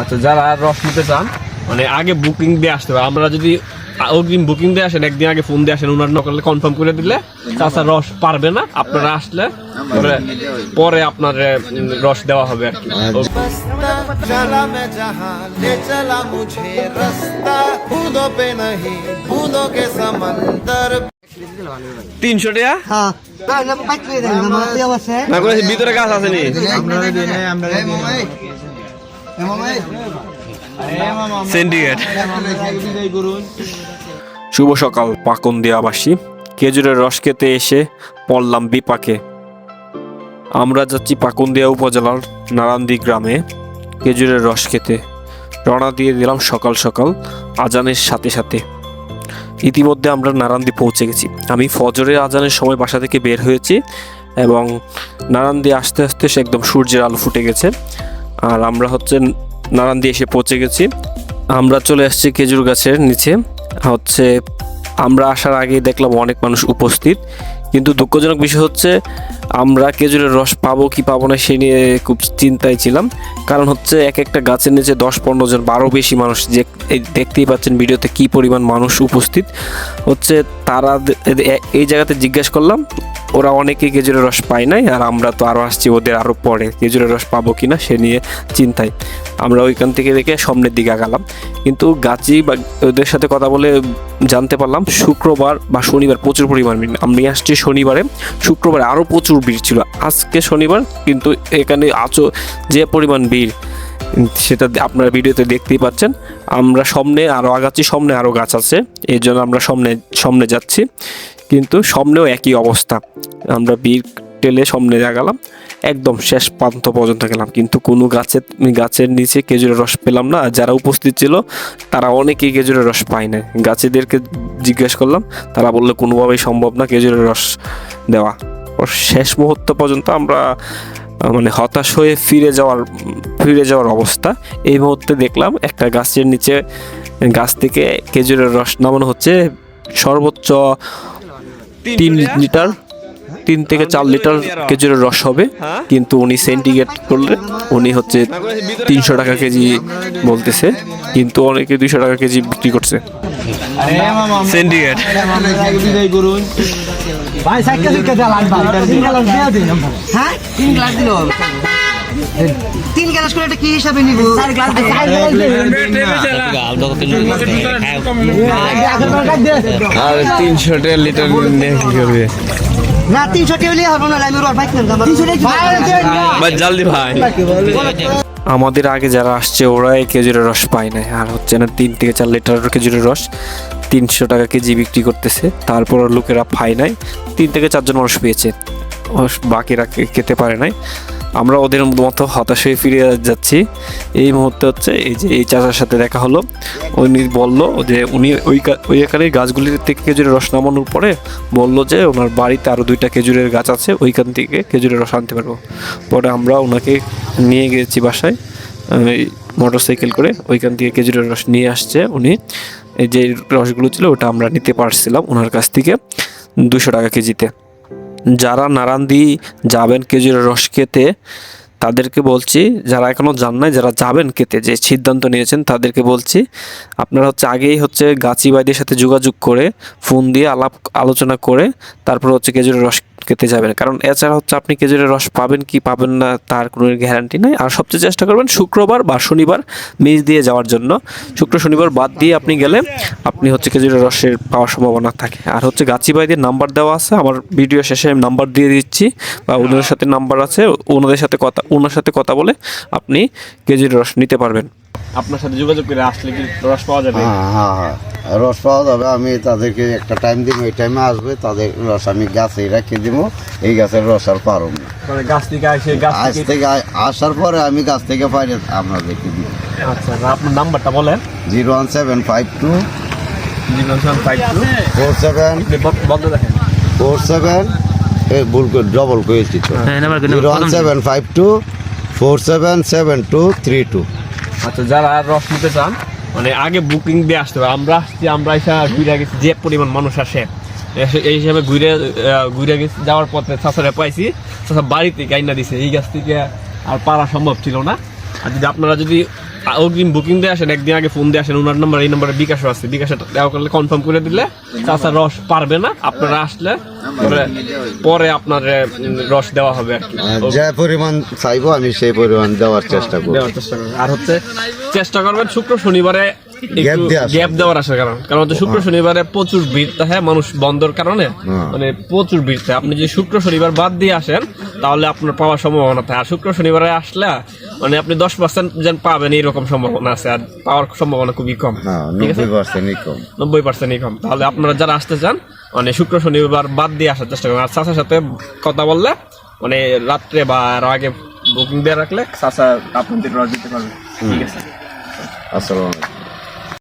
আচ্ছা যারা রস নিতে চান মানে আগে বুকিং দিয়ে আসতে হবে আমরা যদি আ- অগ্রিম বুকিং দিয়ে আসেন একদিন আগে ফোন দিয়ে আসেন ওনার নকলে কনফার্ম করে দিলে তাছাড়া রস পারবে না আপনারা আসলে পরে পরে আপনার এ, উম, রস দেওয়া হবে আর কি चला मैं जहाँ ले चला मुझे रास्ता बूंदों पे नहीं बूंदों के समंदर তিনশো টাকা হ্যাঁ না পাইতে দেন না আমার দেওয়া আছে না করে ভিতরে গাছ আছে নি শুভ সকাল পাকন দিয়াবাসী খেজুরের রস খেতে এসে পড়লাম বিপাকে। আমরা যাচ্ছি পাকুন্দিয়া উপজেলার নারান্দি গ্রামে খেজুরের রস খেতে। রওনা দিয়ে দিলাম সকাল সকাল আজানের সাথে সাথে। ইতিমধ্যে আমরা নারান্দি পৌঁছে গেছি। আমি ফজরের আজানের সময় বাসা থেকে বের হয়েছি এবং নারান্দি আস্তে আস্তে সে একদম সূর্যের আলো ফুটে গেছে। আর আমরা হচ্ছে নারান্দি এসে পৌঁছে গেছি। আমরা চলে আসছি খেজুর গাছের নিচে। হচ্ছে আমরা আসার আগেই দেখলাম অনেক মানুষ উপস্থিত। কিন্তু দুঃখজনক বিষয় হচ্ছে আমরা খেজুরের রস পাবো কি পাবো না সে নিয়ে খুব চিন্তায় ছিলাম। কারণ হচ্ছে এক একটা গাছের নিচে দশ পনেরো জন, বারো বেশি মানুষ যে দেখতেই পাচ্ছেন ভিডিওতে কি পরিমাণ মানুষ উপস্থিত। হচ্ছে তারা এই জায়গাতে জিজ্ঞেস করলাম ওরা অনেকে খেজুরের রস পায় নাই, আর আমরা তো আরও আসছি ওদের আরও পরে খেজুরের রস পাবো কি না সে নিয়ে চিন্তায়। আমরা ওইখান থেকে দেখে সামনের দিকে আগালাম। কিন্তু গাছি বা ওদের সাথে কথা বলে জানতে পারলাম, শুক্রবার বা শনিবার প্রচুর পরিমাণ ভিড়। আমি আসছি শনিবারে, শুক্রবারে আরও প্রচুর ভিড় ছিল। আজকে শনিবার, কিন্তু এখানে আচো যে পরিমাণ ভিড়, সেটা আপনারা ভিডিওতে দেখতেই পাচ্ছেন। আমরা সামনে আরও আগাচ্ছি, সামনে আরও গাছ আছে, এই জন্য আমরা সামনে সামনে যাচ্ছি। কিন্তু সামনেও একই অবস্থা। আমরা বীর টেলে সামনে গেলাম, একদম শেষ প্রান্ত পর্যন্ত গেলাম। কিন্তু কোনো গাছের গাছের নিচে খেজুরের রস পেলাম না। যারা উপস্থিত ছিল, তারা অনেকেই খেজুরের রস পায় না গাছেদেরকে জিজ্ঞেস করলাম, তারা বলল, কোনোভাবেই সম্ভব না খেজুরের রস দেওয়া। শেষ মুহূর্ত পর্যন্ত আমরা মানে হতাশ হয়ে ফিরে যাওয়ার ফিরে যাওয়ার অবস্থা। এই মুহূর্তে দেখলাম, একটা গাছের নিচে, গাছ থেকে খেজুরের রস নামানো হচ্ছে। সর্বোচ্চ তিন লিটার? তিন থেকে চার লিটার খেজুরের রস হবে। কিন্তু উনি সেন্টিগ্রেড করলে উনি হচ্ছে তিনশো টাকা কেজি বলতেছে। কিন্তু অনেকে দুইশো টাকা কেজি বিক্রি করছে। সেন্টিগ্রেড। ভাই তিন গ্লাস হ্যাঁ করে এটা কি হিসাবে নিব চার গ্লাস আর তিনশো লিটার নিয়ে কি করবে না তিনশো টেবিলে হবে না আমি রোড বাইক নিলাম ভাই জলদি ভাই আমাদের আগে যারা আসছে ওরা এই খেজুরের রস পায় না আর হচ্ছে না তিন থেকে চার লিটার খেজুরের রস তিনশো টাকা কেজি বিক্রি করতেছে তারপর লোকেরা পায় নাই তিন থেকে চারজন মানুষ পেয়েছে বাকিরা কে- খেতে পারে নাই আমরা ওদের মতো হতাশ হয়ে ফিরে যাচ্ছি। এই মুহূর্তে হচ্ছে এই যে এই চাচার সাথে দেখা হলো। উনি বলল যে উনি ওই ওই এখানে গাছগুলির থেকে খেজুরের রস নামানোর পরে বলল যে ওনার বাড়িতে আরও দুইটা খেজুরের গাছ আছে, ওইখান থেকে খেজুরের রস আনতে পারব। পরে আমরা ওনাকে নিয়ে গেছি বাসায় মোটর সাইকেল করে। ওইখান থেকে খেজুরের রস নিয়ে আসছে উনি। এই যে রসগুলো ছিল ওটা আমরা নিতে পারছিলাম ওনার কাছ থেকে দুশো টাকা কেজিতে। যারা নারান্দি যাবেন খেজুরের রস খেতে, তাদেরকে বলছি, যারা এখনও যান নাই, যারা যাবেন খেতে, যে সিদ্ধান্ত নিয়েছেন, তাদেরকে বলছি, আপনারা হচ্ছে আগেই হচ্ছে গাছি বাইদের সাথে যোগাযোগ করে, ফোন দিয়ে আলাপ, আলোচনা করে, তারপর হচ্ছে খেজুরের রস খেতে যাবেন। কারণ এছাড়া হচ্ছে আপনি খেজুরের রস পাবেন কি পাবেন না তার কোনো গ্যারান্টি নাই। আর সবচেয়ে চেষ্টা করবেন শুক্রবার বা শনিবার মিস দিয়ে যাওয়ার জন্য। শুক্র, শনিবার বাদ দিয়ে আপনি গেলে আপনি হচ্ছে খেজুরের রসের পাওয়ার সম্ভাবনা থাকে। আর হচ্ছে গাছি বাইদের নাম্বার দেওয়া আছে। আমার ভিডিও শেষে আমি নাম্বার দিয়ে দিচ্ছি বা ওনাদের সাথে নাম্বার আছে। ওনাদের সাথে কথা ওনার সাথে কথা বলে আপনি খেজুরের রস নিতে পারবেন। আপনার সাথে যোগাযোগ করে আসলে কি রস পাওয়া যাবে? হ্যাঁ হ্যাঁ হ্যাঁ। রস পাওয়া যাবে। আমি তাদেরকে একটা টাইম দিব এই টাইমে আসবে তাদের রস আমি গাছে রেখে দিব এই গাছের রস আর পারব না। গাছ থেকে আসে গাছ থেকে আসার পরে আমি গাছ থেকে পাইলে আপনাদেরকে দিব। আচ্ছা আপনার নাম্বারটা বলেন। Zero one seven five two zero five two four seven বন্ধ দেখেন। ফোর সেভেন ভুল করে ডবল করেছি তো zero one seven five two four seven seven two three two. আচ্ছা যারা রস নিতে চান মানে আগে বুকিং দিয়ে আসতে হবে। আমরা আসছি, আমরা এসে ঘুরে গেছি, যে পরিমাণ মানুষ আসে। এই হিসাবে ঘুরে ঘুরে গেছি, যাওয়ার পথে চাষারে পাইছি চাষা বাড়িতে গাইনা দিছে। এই গাছ থেকে আর পারা সম্ভব ছিল না। আর যদি আপনারা যদি অগ্রিম বুকিং দিয়ে আসেন একদিন আগে ফোন দিয়ে আসেন ওনার নাম্বার এই নাম্বারে বিকাশও আছে। বিকাশে দেওয়া করলে কনফার্ম করে দিলে চাচা রস পারবে না আপনারা আসলে পরে পরে আপনার রস দেওয়া হবে আর কি। যে পরিমাণ চাইব আমি সেই পরিমাণ দেওয়ার চেষ্টা করব। দেওয়ার চেষ্টা করবেন আর হচ্ছে চেষ্টা করবেন শুক্র শনিবারে। গ্যাপ দেওয়ার আসার কারণ। কারণ হচ্ছে শুক্র শনিবারে প্রচুর ভিড় থাকে মানুষ বন্ধর কারণে হ্যাঁ। মানে প্রচুর ভিড়। থাকে আপনি যদি শুক্র শনিবার বাদ দিয়ে আসেন তাহলে আপনার পাওয়ার সম্ভাবনা থাকে। আর শুক্র শনিবারে আসলে মানে আপনি দশ পার্সেন্ট যেন পাবেন এইরকম সম্ভাবনা আছে আর পাওয়ার সম্ভাবনা খুবই কম। নব্বই পার্সেন্টই কম। তাহলে আপনারা যারা আসতে চান মানে শুক্র শনিবার বাদ দিয়ে আসার চেষ্টা করবেন আর চাচার সাথে কথা বললে মানে রাত্রে বা আর আগে বুকিং দিয়ে রাখলে চাচা আপনাদের দিতে পারবে। ঠিক আছে? আসসালামু আলাইকুম।